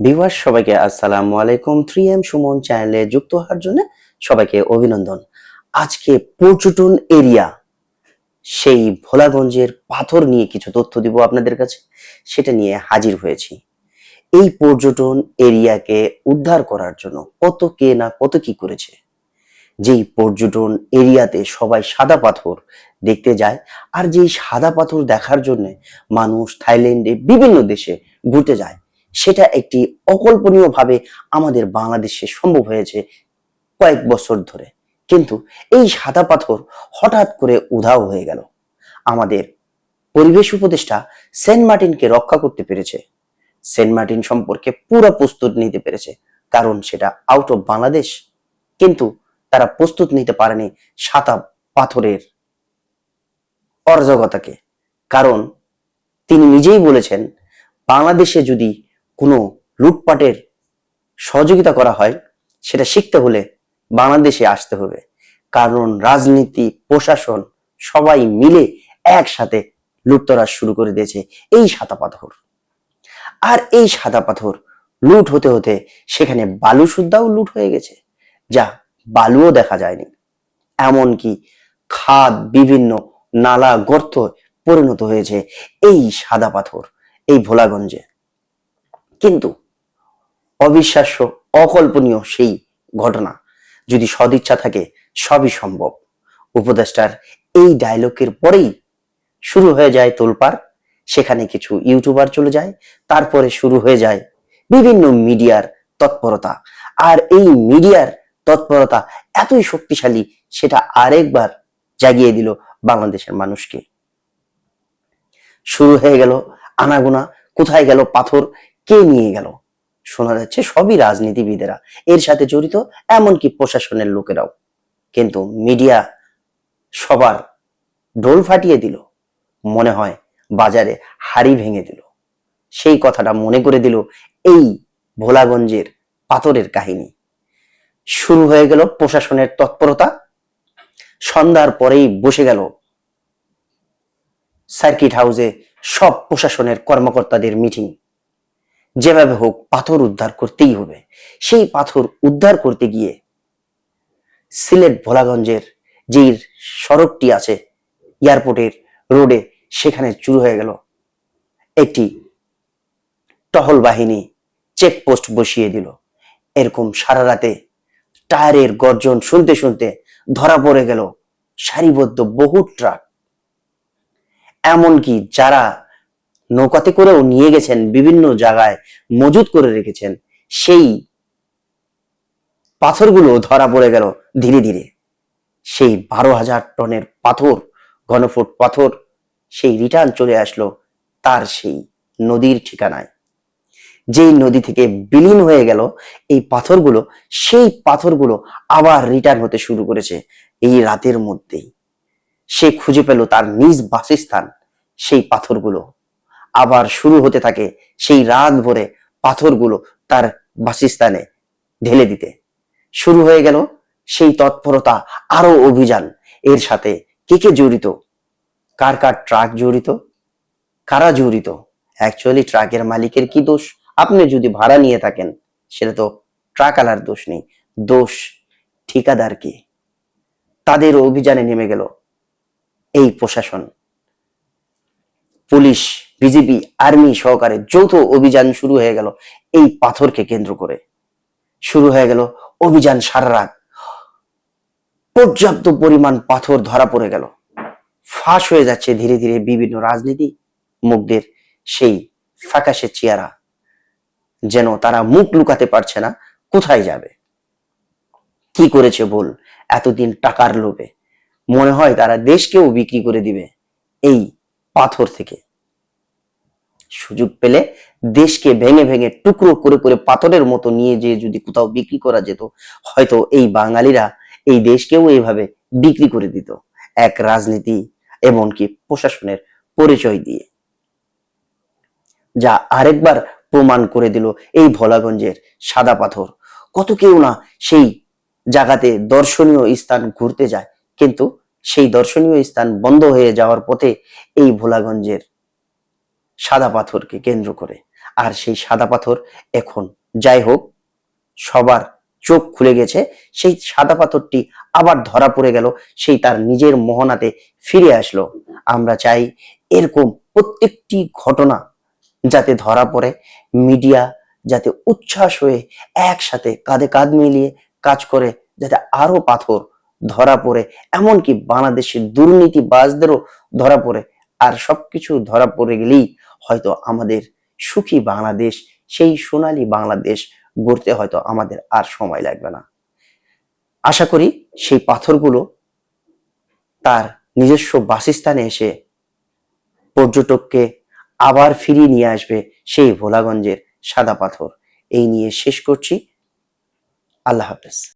Viewer সবাইকে আসসালামু আলাইকুম। থ্রি এম সুমন চ্যানেলে যুক্ত হওয়ার জন্য সবাইকে অভিনন্দন। আজকে পর্যটন এরিয়া সেই ভোলাগঞ্জের পাথর নিয়ে কিছু তথ্য দিব আপনাদের কাছে, সেটা নিয়ে হাজির হয়েছি। এই পর্যটন এরিয়াকে উদ্ধার করার জন্য কত কে না কত কি করেছে? যেই পর্যটন এরিয়াতে সবাই সাদা পাথর দেখতে যায়, আর যেই সাদা পাথর দেখার জন্য মানুষ থাইল্যান্ডে বিভিন্ন দেশে ঘুরতে যায় সেটা একটি অকল্পনীয় ভাবে আমাদের বাংলাদেশে সম্ভব হয়েছে কয়েক বছর ধরে। কিন্তু এই সাদা পাথর হঠাৎ করে উধাও হয়ে গেল। আমাদের পরিবেশ উপদেষ্টা সেন্ট মার্টিনকে রক্ষা করতে পেরেছে। সেন্ট মার্টিন সম্পর্কে পুরো প্রস্তুত নিতে পেরেছে। কারণ সেটা আউট অফ বাংলাদেশ। কিন্তু তারা প্রস্তুত নিতে পারেনি সাদা পাথরের অরাজকতাকে। কারণ তিনি নিজেই বলেছেন, বাংলাদেশে যদি কোনো লুটপাটের সহযোগিতা করা হয়, সেটা শিখতে হলে বাংলাদেশে আসতে হবে। কারণ রাজনীতি, প্রশাসন সবাই মিলে একসাথে লুটতরাজ শুরু করে দিয়েছে এই সাদা পাথর। আর এই সাদা পাথর লুট হতে হতে সেখানে বালু সুদ্ধাও লুট হয়ে গেছে, যা বালুও দেখা যায়নি। এমনকি খাদ বিভিন্ন নালা গর্ত পরিণত হয়েছে এই সাদা পাথর, এই ভোলাগঞ্জে। কিন্তু অবিশ্বাস্য, অকল্পনীয় সেই ঘটনা যদি সদিচ্ছা থাকে, সবই সম্ভব। উপদেষ্টার এই ডায়লগের পরেই শুরু হয়ে যায় তোলপাড়। সেখানে কিছু ইউটিউবার চলে যায়, তারপরে শুরু হয়ে যায় বিভিন্ন মিডিয়ার তৎপরতা। আর এই মিডিয়ার তৎপরতা এতই শক্তিশালী, সেটা আরেকবার জাগিয়ে দিল বাংলাদেশের মানুষকে। শুরু হয়ে গেল আনাগোনা, কোথায় গেল পাথর কে নিয়ে গেল? শোনা যাচ্ছে সবই রাজনীতিবিদেরা। এর সাথে জড়িত এমনকি প্রশাসনের লোকেরাও। কিন্তু মিডিয়া সবার ঢোল ফাটিয়ে দিল, মনে হয় বাজারে হাড়ি ভেঙে দিল। সেই কথাটা মনে করে দিল এই ভোলাগঞ্জের পাথরের কাহিনী। শুরু হয়ে গেল প্রশাসনের তৎপরতা। সন্ধ্যার পরেই বসে গেল সার্কিট হাউসে সব প্রশাসনের কর্মকর্তাদের মিটিং। যেভাবে হোক পাথর উদ্ধার করতেই হবে। সেই পাথর উদ্ধার করতে গিয়ে সিলেট ভোলাগঞ্জের যেই সড়কটি আছে, এয়ারপোর্টের রোডে সেখানে শুরু হয়ে গেল। একটি টহল বাহিনী চেকপোস্ট বসিয়ে দিল। এরকম সারা রাতে টায়ারের গর্জন শুনতে শুনতে ধরা পড়ে গেল সারিবদ্ধ বহু ট্রাক। এমনকি যারা নৌকাতে করেও নিয়ে গেছেন বিভিন্ন জায়গায় মজুত করে রেখেছেন। সেই পাথরগুলো ধরা পড়ে গেল ধীরে ধীরে। সেই বারো হাজার টনের পাথর, ঘনফুট পাথর, সেই রিটার্ন চলে আসলো তার সেই নদীর ঠিকানায়। যেই নদী থেকে বিলীন হয়ে গেল এই পাথরগুলো, সেই পাথরগুলো আবার রিটার্ন হতে শুরু করেছে এই রাতের মধ্যেই। সে খুঁজে পেল তার নিজ বাসস্থান, সেই পাথরগুলো। আবার শুরু হতে থাকে সেই রাত ভরে পাথরগুলো তার বাসস্থানে ঢেলে দিতে। শুরু হয়ে গেল সেই তৎপরতা আরও অভিযান। এর সাথে কে কে জড়িত? কার কার ট্রাক জড়িত? কারা জড়িত? অ্যাকচুয়ালি ট্রাকের মালিকের কি দোষ? আপনি যদি ভাড়া নিয়ে থাকেন, সেটা তো ট্রাক আলার দোষ নেই। দোষ ঠিকাদার কি? তাদের অভিযানে নেমে গেল এই প্রশাসন। পুলিশ বিজেপি আর্মি সহকারে যৌথ অভিযান শুরু হয়ে গেল। এই পাথরকে কেন্দ্র করে শুরু হয়ে গেল অভিযান সারা রাত। পর্যাপ্ত পরিমাণ পাথর ধরা পড়ে গেল। ফাঁস হয়ে যাচ্ছে ধীরে ধীরে বিভিন্ন রাজনীতি মুখদের সেই ফ্যাকাশে চেয়ারা যেন তারা মুখ লুকাতে পারছে না, কোথায় যাবে? কি করেছে বল এতদিন টাকার লোভে। মনে হয় তারা দেশকেও বিক্রি করে দিবে এই পাথর থেকে। সুযোগ পেলে দেশকে ভেঙে ভেঙে টুকরো করে করে পাথরের মতো নিয়ে যে যদি কোথাও বিক্রি করা যেত, হয়তো এই বাঙালিরা এই দেশকেও এইভাবে বিক্রি করে দিত। এক রাজনীতি, এমনকি প্রশাসনের পরিচয় দিয়ে। যা আরেকবার প্রমাণ করে দিল এই ভোলাগঞ্জের সাদা পাথর। কত কেউ না সেই জায়গাতে দর্শনীয় স্থান ঘুরতে যায়, কিন্তু সেই দর্শনীয় স্থান বন্ধ হয়ে যাওয়ার পথে এই ভোলাগঞ্জের সাদা পাথরকে কেন্দ্র করে। আর সেই সাদা পাথর এখন, যাই হোক, সবার চোখ খুলে গেছে। সেই সাদা পাথরটি আবার ধরা পড়ে গেল, সেই তার নিজের মোহনাতে ফিরে আসলো। আমরা চাই এরকম প্রত্যেকটি ঘটনা যাতে ধরা পড়ে, মিডিয়া যাতে উচ্ছ্বাস হয়ে একসাথে কাঁধে কাঁধ মিলিয়ে কাজ করে, যাতে আরও পাথর ধরা পড়ে, এমনকি বাংলাদেশের দুর্নীতিবাজদেরও ধরা পড়ে। আর সবকিছু ধরা পড়ে গেলেই হয়তো আমাদের সুখী বাংলাদেশ, সেই সোনালী বাংলাদেশ গড়তে হয়তো আমাদের আর সময় লাগবে না। আশা করি সেই পাথরগুলো তার নিজস্ব বাসস্থানে এসে পর্যটককে আবার ফিরিয়ে নিয়ে আসবে সেই ভোলাগঞ্জের সাদা পাথর। এই নিয়ে শেষ করছি। আল্লাহ হাফেজ।